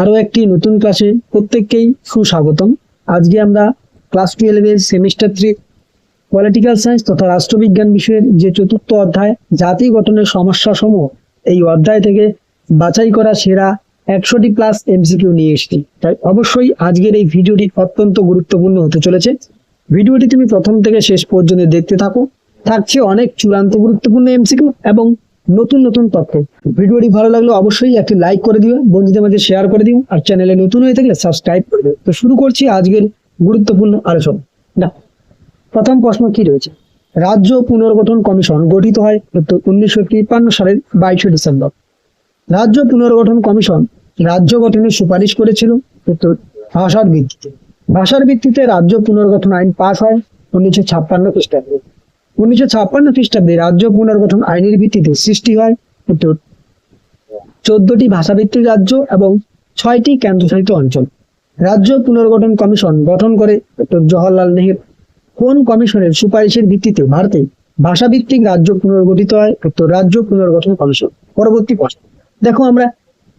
আরও একটি নতুন ক্লাসে প্রত্যেককেই সুস্বাগতম। আজকে আমরা ক্লাস টুয়েলভের সেমিস্টার থ্রি পলিটিক্যাল সায়েন্স তথা রাষ্ট্রবিজ্ঞান বিষয়ের যে চতুর্থ অধ্যায়, জাতি গঠনের সমস্যা সমূহ এই অধ্যায় থেকে বাছাই করা সেরা একশোটি প্লাস এমসিকিউ নিয়ে এসেছি। তাই অবশ্যই আজকের এই ভিডিওটি অত্যন্ত গুরুত্বপূর্ণ হতে চলেছে। ভিডিওটি তুমি প্রথম থেকে শেষ পর্যন্ত দেখতে থাকো। থাকছে অনেক চূড়ান্ত গুরুত্বপূর্ণ এমসিকিউ এবং নতুন নতুন তথ্য। ভিডিওটি ভালো লাগলে অবশ্যই একটি লাইক করে দিও, বন্ধুদের মাঝে শেয়ার করে দিও, আর চ্যানেলে নতুন হয়ে থাকলে সাবস্ক্রাইব করে দিও। তো শুরু করছি আজকের গুরুত্বপূর্ণ আলোচনা। না প্রথম প্রশ্ন কি রয়েছে? রাজ্য পুনর্গঠন কমিশন গঠিত হয় উনিশশো তিপ্পান্ন সালের বাইশে ডিসেম্বর। রাজ্য পুনর্গঠন কমিশন রাজ্য গঠনের সুপারিশ করেছিল ভাষার ভিত্তিতে। ভাষার ভিত্তিতে রাজ্য পুনর্গঠন আইন পাশ হয় উনিশশো ছাপ্পান্ন খ্রিস্টাব্দে। উনিশশো ছাপ্পান্ন খ্রিস্টাব্দে রাজ্য পুনর্গঠন আইনের ভিত্তিতে সৃষ্টি হয় উত্তর। চোদ্দটি ভাষাভিত্তিক রাজ্য এবং ছয়টি কেন্দ্রশাসিত অঞ্চল। রাজ্য পুনর্গঠন কমিশন গঠন করে ডক্টর জওহরলাল নেহেরু। কোন কমিশনের সুপারিশের ভিত্তিতে ভারতে ভাষাভিত্তিক রাজ্য পুনর্গঠিত হয়? উত্তর, রাজ্য পুনর্গঠন কমিশন। পরবর্তী প্রশ্ন। দেখো, আমরা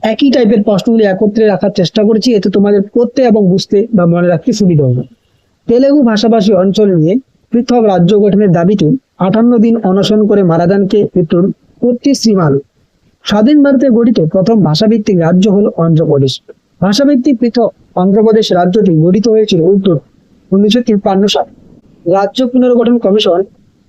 একই টাইপের প্রশ্নগুলি একত্রে রাখার চেষ্টা করেছি, এতে তোমাদের পড়তে এবং বুঝতে বা মনে রাখতে সুবিধা হবে। তেলেগু ভাষাভাষী অঞ্চল নিয়ে পৃথক রাজ্য গঠনের দাবিতে আটান্ন দিন অনশন করে মারা যান কে উত্তর কর্তৃ শ্রীমালু। স্বাধীন ভারতে গঠিত প্রথম ভাষাভিত্তিক রাজ্য হল অন্ধ্রপ্রদেশ। ভাষাভিত্তিক পৃথক অন্ধ্রপ্রদেশ রাজ্যটি গঠিত হয়েছিল উত্তর উনিশশো তিপ্পান্ন সালে। রাজ্য পুনর্গঠন কমিশন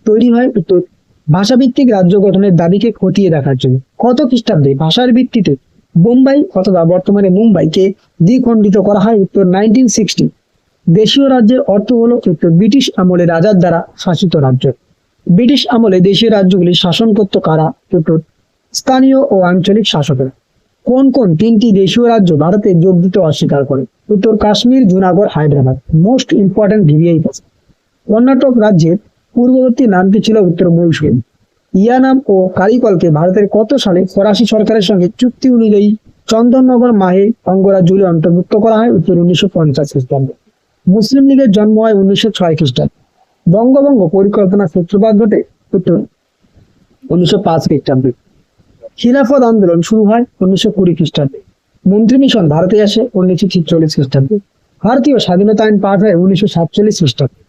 তৈরি হয় উত্তর ভাষাভিত্তিক রাজ্য গঠনের দাবিকে খতিয়ে দেখার জন্য। কত খ্রিস্টাব্দে ভাষার ভিত্তিতে বোম্বাই অথবা বর্তমানে মুম্বাইকে দ্বিখণ্ডিত করা হয় উত্তর নাইনটিন সিক্সটি। দেশীয় রাজ্যের অর্থ হলো উত্তর ব্রিটিশ আমলে রাজার দ্বারা শাসিত রাজ্য। ব্রিটিশ আমলে দেশীয় রাজ্যগুলি শাসন করত কারা? উত্তর স্থানীয় ও আঞ্চলিক শাসকেরা। কোন কোন তিনটি দেশীয় রাজ্য ভারতে যোগ দিতে অস্বীকার করে? উত্তর Kashmir, Junagadh, Hyderabad. Most important VVI Karnataka রাজ্যের পূর্ববর্তী নামটি ছিল উত্তর মহীশূর ইয়ানাম ও কারিকলকে ভারতের কত সালে ফরাসি সরকারের সঙ্গে চুক্তি অনুযায়ী চন্দননগর মাহে অঙ্গরাজ্যগুলি অন্তর্ভুক্ত করা হয় উত্তর উনিশশো পঞ্চাশ খ্রিস্টাব্দে। মুসলিম লীগের জন্ম হয় উনিশশো ছয় খ্রিস্টাব্দে। বঙ্গভঙ্গ পরিকল্পনা সূত্রপাত ঘটে উনিশশো পাঁচ খ্রিস্টাব্দে। খিলাফত আন্দোলন শুরু হয় উনিশশো কুড়ি খ্রিস্টাব্দে। মন্ত্রী মিশন ভারতে আসে উনিশশো ছিচল্লিশ খ্রিস্টাব্দে। ভারতীয় স্বাধীনতা আইন পাশ হয় উনিশশো সাতচল্লিশ খ্রিস্টাব্দে।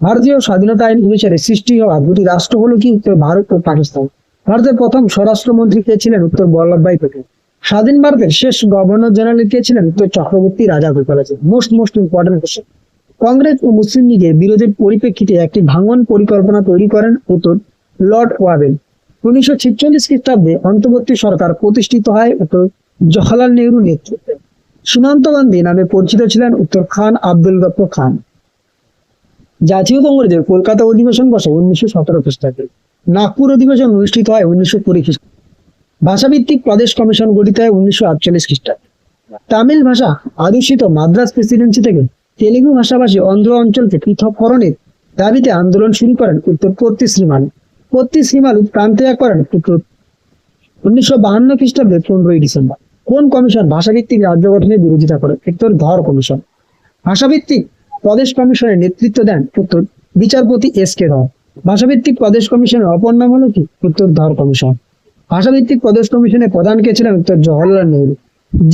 ভারতীয় স্বাধীনতা আইন অনুসারে সৃষ্টি হওয়া দুটি রাষ্ট্র হলো কি উত্তর ভারত ও পাকিস্তান। ভারতের প্রথম স্বরাষ্ট্রমন্ত্রী কে ছিলেন উত্তর বল্লভভাই প্যাটেল স্বাধীন ভারতের শেষ গভর্নর জেনারেল কে ছিলেন উত্তর চক্রবর্তী রাজা গোপাল আছে most most important question Congress ও মুসলিম লীগের বিরোধের পরিপ্রেক্ষিতে একটি ভাঙন পরিকল্পনা তৈরি করেন উত্তর লর্ড ওয়াবেল উনিশশো ছিচল্লিশ খ্রিস্টাব্দে অন্তর্বর্তী সরকার প্রতিষ্ঠিত হয় উত্তর জওহরলাল নেহরু নেতৃত্বে। সীমান্ত গান্ধী নামে পরিচিত ছিলেন উত্তর খান আব্দুল গফর খান। জাতীয় কংগ্রেসের কলকাতা অধিবেশন বসে উনিশশো সতেরো খ্রিস্টাব্দে। নাগপুর অধিবেশন অনুষ্ঠিত হয় উনিশশো কুড়ি খ্রিস্টাব্দে। ভাষাভিত্তিক প্রদেশ কমিশন গঠিত হয় উনিশশো আটচল্লিশ খ্রিস্টাব্দে। তামিল ভাষা আদর্শিত মাদ্রাস প্রেসিডেন্সি থেকে তেলেগু ভাষাভাষী অন্ধ্র অঞ্চলকে পৃথককরণের দাবিতে আন্দোলন শুরু করেন উত্তর পত্তি শ্রীমালু। পত্তি শ্রীমালু প্রান্ত্যা করেন উনিশশো বাহান্ন খ্রিস্টাব্দে পনেরোই ডিসেম্বর। কোন কমিশন ভাষাভিত্তিক রাজ্য গঠনের বিরোধিতা করে? উত্তর ধর কমিশন। ভাষাভিত্তিক প্রদেশ কমিশনের নেতৃত্ব দেন উত্তর বিচারপতি এস কে ধর। ভাষাভিত্তিক প্রদেশ কমিশনের অপর নাম হলো কি? উত্তর ধর কমিশন। ভাষাভিত্তিক প্রদেশ কমিশনের প্রধান কে ছিলেন উত্তর জওয়াহরলাল নেহরু।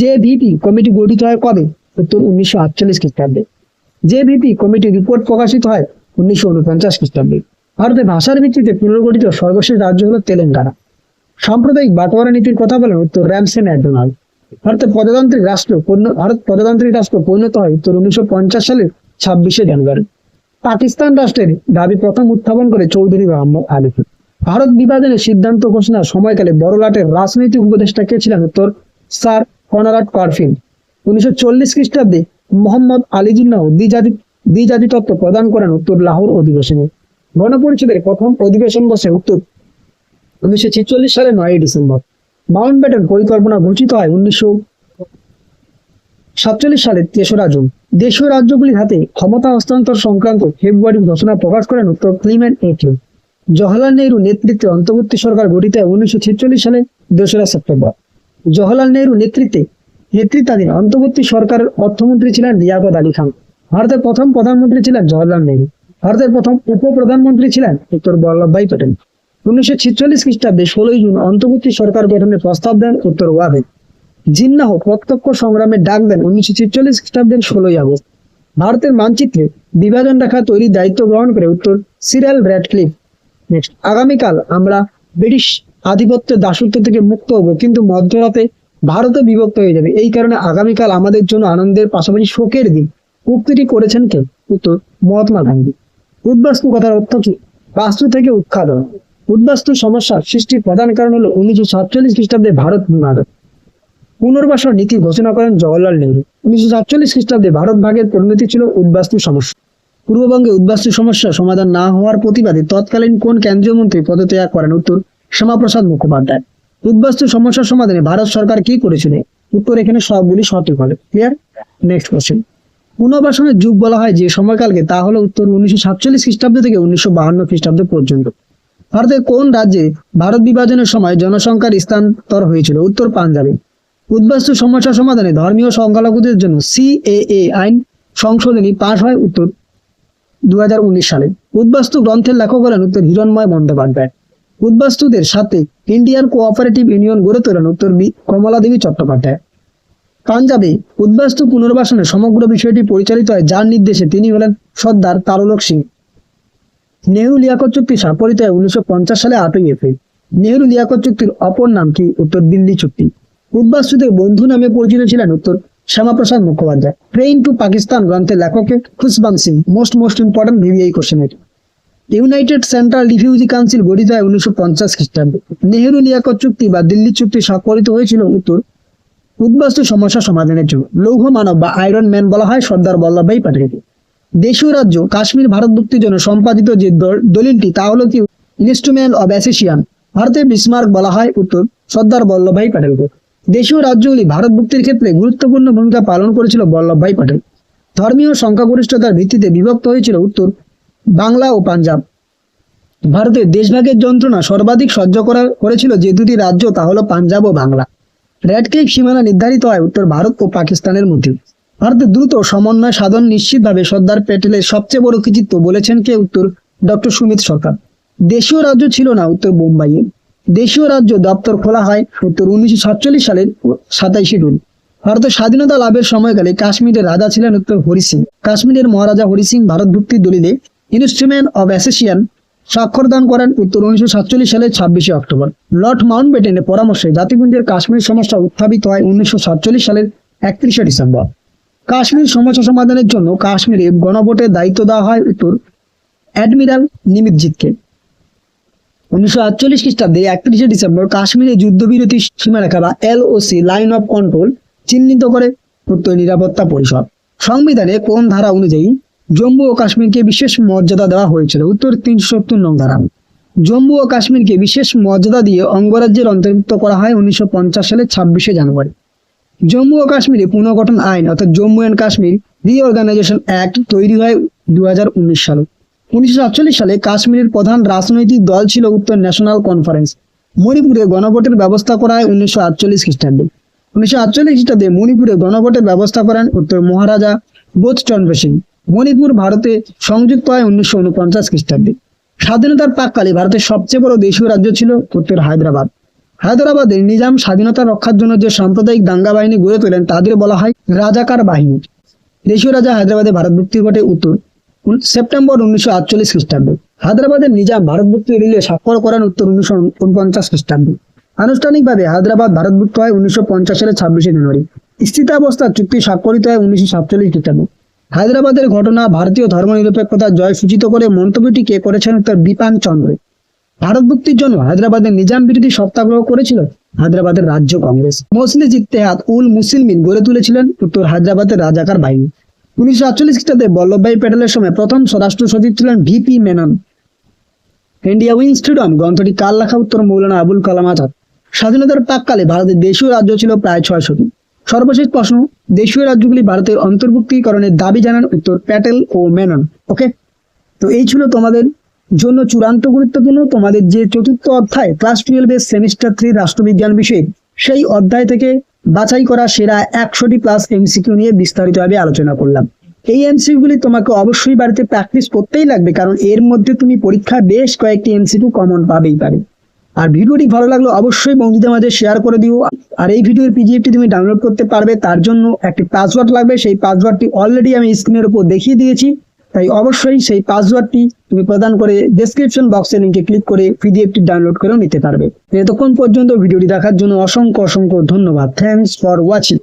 যে ভিপি কমিটি গঠিত হয় কবে? উত্তর উনিশশো আটচল্লিশ খ্রিস্টাব্দে। যে ভিপি কমিটি রিপোর্ট প্রকাশিত হয় উনিশশো উনপঞ্চাশ খ্রিস্টাব্দে। ভারতে ভাষার ভিত্তিতে পুনর্গঠিত সর্বশেষ রাজ্য হলো তেলেঙ্গানা। সাম্প্রদায়িক বাটোয়ারা নীতির কথা বলেন উত্তর র্যামসেন অ্যাডোনাল্ড। ভারতের প্রজাতান্ত্রিক রাষ্ট্র ভারত প্রজাতান্ত্রিক রাষ্ট্র পরিণত হয় উত্তর উনিশশো পঞ্চাশ সালের ছাব্বিশে জানুয়ারি। পাকিস্তান রাষ্ট্রের দাবি প্রথম উত্থাপন করে চৌধুরী মোহাম্মদ আলী। ভারত সিদ্ধান্ত ঘোষণার সময়কালে বড়লাটের রাজনৈতিক উপদেষ্টা কে ছিলেন? উত্তর, স্যার কনারাড কারফিন। উনিশশো চল্লিশ খ্রিস্টাব্দে মোহাম্মদ আলী জিন্নাহ দ্বিজাতি দ্বিজাতি তত্ত্ব প্রদান করেন উত্তর লাহোর অধিবেশনে। গণপরিষদের প্রথম অধিবেশন বসে উত্তর উনিশশো ছেচল্লিশ সালে নয় ডিসেম্বর। মাউন্ট ব্যাটন পরিকল্পনা ঘোষিত হয় উনিশশো সাতচল্লিশ সালের তেসরা জুন। দেশীয় রাজ্যগুলির হাতে ক্ষমতা হস্তান্তর সংক্রান্ত ফেব্রুয়ারি ঘোষণা প্রকাশ করেন উত্তর ক্লিমেন্ট এটলি জওহরলাল নেহরু নেতৃত্বে অন্তর্বর্তী সরকার গঠিত হয় উনিশশো ছেচল্লিশ সালে দোসরা সেপ্টেম্বর। জওহরলাল নেহরু নেতৃত্বে নেতৃত্বাধীন অন্তর্বর্তী সরকারের অর্থমন্ত্রী ছিলেন রিয়াকত আলী খান। ভারতের প্রথম প্রধানমন্ত্রী ছিলেন জওহরলাল নেহরু। ভারতের প্রথম উপপ্রধানমন্ত্রী ছিলেন উত্তর বল্লভভাই প্যাটেল উনিশশো ছেচল্লিশ খ্রিস্টাব্দে ষোলোই জুন অন্তর্বর্তী সরকার গঠনের প্রস্তাব দেন উত্তর ওয়াবে। জিন্নাহ প্রত্যক্ষ সংগ্রামে ডাক দেন উনিশশো ছেচল্লিশ খ্রিস্টাব্দের ষোলোই আগস্ট। ভারতের মানচিত্রে বিভাজন রেখা তৈরির দায়িত্ব গ্রহণ করে উত্তর সিরাল র্যাডক্লিফ আগামীকাল আমরা ব্রিটিশ আধিপত্যের দাসত্ব থেকে মুক্ত হব, কিন্তু মধ্যরাতে ভারতে বিভক্ত হয়ে যাবে। এই কারণে আগামীকাল আমাদের জন্য আনন্দের পাশাপাশি শোকের দিন। উক্তিটি করেছেন কে? উত্তর, মহাত্মা গান্ধী। উদ্বাস্তু কথার অর্থ কি? বাস্তু থেকে উৎখাদন। উদ্বাস্তু সমস্যা সৃষ্টির প্রধান কারণ হলো উনিশশো সাতচল্লিশ খ্রিস্টাব্দে ভারত বিভাজন পুনর্বাসন নীতি ঘোষণা করেন জওয়াহরলাল নেহরু। উনিশশো সাতচল্লিশ খ্রিস্টাব্দে ভারত ভাগের পরিণতি ছিল উদ্বাস্তু সমস্যা। পূর্ববঙ্গে উদ্বাস্তু সমস্যা সমাধান না হওয়ার প্রতিবাদে তৎকালীন কোন কেন্দ্রীয় মন্ত্রী পদত্যাগ করেন? উত্তর, শ্যামাপ্রসাদ মুখোপাধ্যায়। উদ্বাস্তু সমস্যার সমাধানে ভারত সরকার কি করেছিল? উত্তর, এখানে সবগুলি সঠিক হবে। ক্লিয়ার নেক্সট কোশ্চেন পুনর্বাসনের যুগ বলা হয় যে সময়কালকে, তা হলো উত্তর উনিশশো সাতচল্লিশ খ্রিস্টাব্দ থেকে উনিশশো বাহান্ন খ্রিস্টাব্দ পর্যন্ত। ভারতের কোন রাজ্যে ভারত বিভাজনের সময় জনসংখ্যার স্থানান্তর হয়েছিল? উত্তর, পাঞ্জাবে। উদ্বাস্তু সমস্যা সমাধানে ধর্মীয় সংখ্যালঘুদের জন্য সিএএ আইন সংশোধনী পাশ হয়? উত্তর দু হাজার উনিশ সালে উদ্বাস্তু গ্রন্থের লেখক হলেন উত্তর হিরণময় বন্দ্যোপাধ্যায়। উদ্বাস্তুদের সাথে ইন্ডিয়ান কোঅপারেটিভ ইউনিয়ন গড়ে তোলেন উত্তর কমলা দেবী চট্টোপাধ্যায়। পাঞ্জাবে উদ্বাস্তু পুনর্বাসনে সমগ্র বিষয়টি পরিচালিত হয় যার নির্দেশে তিনি হলেন সর্দার তারুলক সিং। নেহরু লিয়াকত চুক্তি স্বাক্ষরিত হয় উনিশশো পঞ্চাশ সালে আটই এপ্রিল। নেহরু লিয়াকত চুক্তির অপর নাম কি? উত্তর দিল্লি চুক্তি। উদ্বাস্তুদের বন্ধু নামে পরিচিত ছিলেন উত্তর শ্যামাপ্রসাদ মুখোপাধ্যায়। ট্রেন টু পাকিস্তান গ্রন্থের লেখকে Khushwant Singh most most important VVI question এটি ইউনাইটেড সেন্ট্রাল রিফিউজি কাউন্সিল গঠিত হয় উনিশশো পঞ্চাশ খ্রিস্টাব্দে। নেহেরু লিয়াকত চুক্তি বা দিল্লি চুক্তি স্বাক্ষরিত হয়েছিল উত্তর। উদ্বাস্তু সমস্যা সমাধানের জন্য লৌহ মানব বা আয়রন ম্যান বলা হয় সর্দার বল্লভভাই প্যাটেলকে দেশীয় রাজ্য কাশ্মীর ভারত মুক্তির জন্য সম্পাদিত যে দলিলটি তা হলো কি ইনস্ট্রুমেন্ট অব অ্যাসোসিয়ান ভারতের বিসমার্ক বলা হয় উত্তর সর্দার বল্লভভাই প্যাটেলকে দেশীয় রাজ্যগুলি ভারত মুক্তির ক্ষেত্রে গুরুত্বপূর্ণ ভূমিকা পালন করেছিল বল্লভভাই প্যাটেল ধর্মীয় সংখ্যাগরিষ্ঠতার ভিত্তিতে বিভক্ত হয়েছিল উত্তর, বাংলা ও পাঞ্জাব। ভারতের দেশভাগের যন্ত্রণা সর্বাধিক সহ্য করা, করেছিল যে দুটি রাজ্য, তা হলো পাঞ্জাব ও বাংলা। রেড ক্লিফ সীমানা নির্ধারিত হয় উত্তর ভারত ও পাকিস্তানের মধ্যে। ভারতের দ্রুত সমন্বয় সাধন নিশ্চিতভাবে সর্দার প্যাটেলের সবচেয়ে বড় কৃতিত্ব বলেছেন কে উত্তর, ডক্টর সুমিত সরকার। দেশীয় রাজ্য ছিল না উত্তর বোম্বাইয়ে। দেশীয় রাজ্য দপ্তর খোলা হয় উত্তর উনিশশো সাতচল্লিশ সালের সাতাইশে জুন। ভারতের স্বাধীনতা লাভের সময়কালে কাশ্মীরের রাজা ছিলেন উত্তর হরি সিং। কাশ্মীরের মহারাজা হরি সিং ভারত ভুক্তির দলিলে ইনস্ট্রুমেন্ট অব অ্যাসোসিয়ান স্বাক্ষরদান করেন উত্তর উনিশশো সাতচল্লিশ সালের ছাব্বিশে অক্টোবর। লর্ড মাউন্ট বেটেনের পরামর্শে জাতিপুঞ্জের কাশ্মীর সমস্যা উত্থাপিত হয় উনিশশো সাতচল্লিশ সালের একত্রিশে ডিসেম্বর। কাশ্মীর সমস্যা সমাধানের জন্য কাশ্মীরে গণভোটের দায়িত্ব দেওয়া হয় উত্তর অ্যাডমিরাল নিমিতজিৎকে। উনিশশো আটচল্লিশ খ্রিস্টাব্দে একত্রিশে ডিসেম্বর কাশ্মীরে যুদ্ধবিরতি সীমারেখা বা এলওসি, লাইন অফ কন্ট্রোল, চিহ্নিত করে উত্তর নিরাপত্তা পরিষদ। সংবিধানে কোন ধারা অনুযায়ী জম্মু ও কাশ্মীরকে বিশেষ মর্যাদা দেওয়া হয়েছিল? উত্তর তিনশো সত্তর নং ধারা। জম্মু ও কাশ্মীরকে বিশেষ মর্যাদা দিয়ে অঙ্গরাজ্যের অন্তর্ভুক্ত করা হয় উনিশশো পঞ্চাশ সালের ছাব্বিশে জানুয়ারি। জম্মু ও কাশ্মীরে পুনর্গঠন আইন, অর্থাৎ Jammu and Kashmir Reorganisation Act তৈরি হয় দু হাজার উনিশ সালে। উনিশশো আটচল্লিশ সালে কাশ্মীরের প্রধান রাজনৈতিক দল ছিল উত্তর ন্যাশনাল কনফারেন্স। মণিপুরে গণভোটের ব্যবস্থা করা হয় উনিশশো আটচল্লিশ খ্রিস্টাব্দে। উনিশশো আটচল্লিশ খ্রিস্টাব্দে মণিপুরে গণভোটের ব্যবস্থা করেন উত্তর মহারাজা বোধচন্দ্র সিং। মণিপুর ভারতে সংযুক্ত হয় উনিশশো উনপঞ্চাশ খ্রিস্টাব্দে। স্বাধীনতার প্রাককালে ভারতের সবচেয়ে বড় দেশীয় রাজ্য ছিল উত্তর হায়দ্রাবাদ। হায়দ্রাবাদের নিজাম স্বাধীনতা রক্ষার জন্য যে সাম্প্রদায়িক দাঙ্গা বাহিনী গড়ে তোলেন তাদের বলা হয় রাজাকার বাহিনী। দেশীয় রাজা হায়দ্রাবাদে ভারত মুক্তি ঘটে উত্তর সেপ্টেম্বর উনিশশো আটচল্লিশ খ্রিস্টাব্দে হায়দ্রাবাদের নিজাম ভারত মুক্তি রিলে স্বাক্ষর করেন উত্তর উনিশশো উনপঞ্চাশ খ্রিস্টাব্দে। আনুষ্ঠানিকভাবে হায়দ্রাবাদ ভারত মুক্ত হয় উনিশশো পঞ্চাশ সালের ছাব্বিশে জানুয়ারি। স্থিতাবস্থার চুক্তি স্বাক্ষরিত হয় উনিশশো সাতচল্লিশ খ্রিস্টাব্দে। হায়দ্রাবাদের ঘটনা ভারতীয় ধর্মনিরপেক্ষতার জয় সূচিত করে মন্তব্যটি কে করেছেন উত্তর বিপান চন্দ্র। ভারত মুক্তির জন্য হায়দ্রাবাদের নিজাম বিরোধী সত্যাগ্রহ করেছিল হায়দ্রাবাদের রাজ্য কংগ্রেস। মসলিজ ইত্তেহাদ উল মুসলিমিন গড়ে তুলেছিলেন উত্তর হায়দ্রাবাদের রাজাকার বাহিনী। উনিশশো আটচল্লিশ খ্রিস্টাব্দে বল্লভভাই প্যাটেলের সময় প্রথম স্বরাষ্ট্র সচিব ছিলেন VP Menon. India Wins Freedom গ্রন্থটি কার লেখা? উত্তর মৌলানা আবুল কালাম আজাদ। স্বাধীনতার প্রাককালে ভারতের দেশীয় রাজ্য ছিল প্রায় সর্বশেষ প্রশ্ন, দেশীয় রাজ্যগুলি ভারতের অন্তর্ভুক্তিকরণের দাবি জানান উত্তর প্যাটেল ও মেনন। ওকে? তো এই ছিল তোমাদের জন্য চূড়ান্ত গুরুত্বপূর্ণ, তোমাদের যে চতুর্থ অধ্যায় ক্লাস টুয়েলভের সেমিস্টার থ্রি রাষ্ট্রবিজ্ঞান বিষয়ে, সেই অধ্যায় থেকে বাছাই করা সেরা একশোটি প্লাস এমসিকিউ নিয়ে বিস্তারিতভাবে আলোচনা করলাম। এই এমসিকিউগুলি তোমাকে অবশ্যই বাড়িতে প্র্যাকটিস করতেই লাগবে, কারণ এর মধ্যে তুমি পরীক্ষা বেশ কয়েকটি এমসিকিউ কমন পাবেই পারে আর ভিডিওটি ভালো লাগল অবশ্যই বন্ধুদের মাঝে শেয়ার করে দিও। আর এই ভিডিওর পিডিএফটি তুমি ডাউনলোড করতে পারবে, তার জন্য একটি পাসওয়ার্ড লাগবে। সেই পাসওয়ার্ডটি অলরেডি আমি স্ক্রিনের উপর দেখিয়ে দিয়েছি। তাই অবশ্যই সেই পাসওয়ার্ডটি তুমি প্রদান করে ডেসক্রিপশন বক্সে লিঙ্কে ক্লিক করে পিডিএফটি ডাউনলোড করেও নিতে পারবে। এতক্ষণ পর্যন্ত ভিডিওটি দেখার জন্য অসংখ্য অসংখ্য ধন্যবাদ। Thanks for watching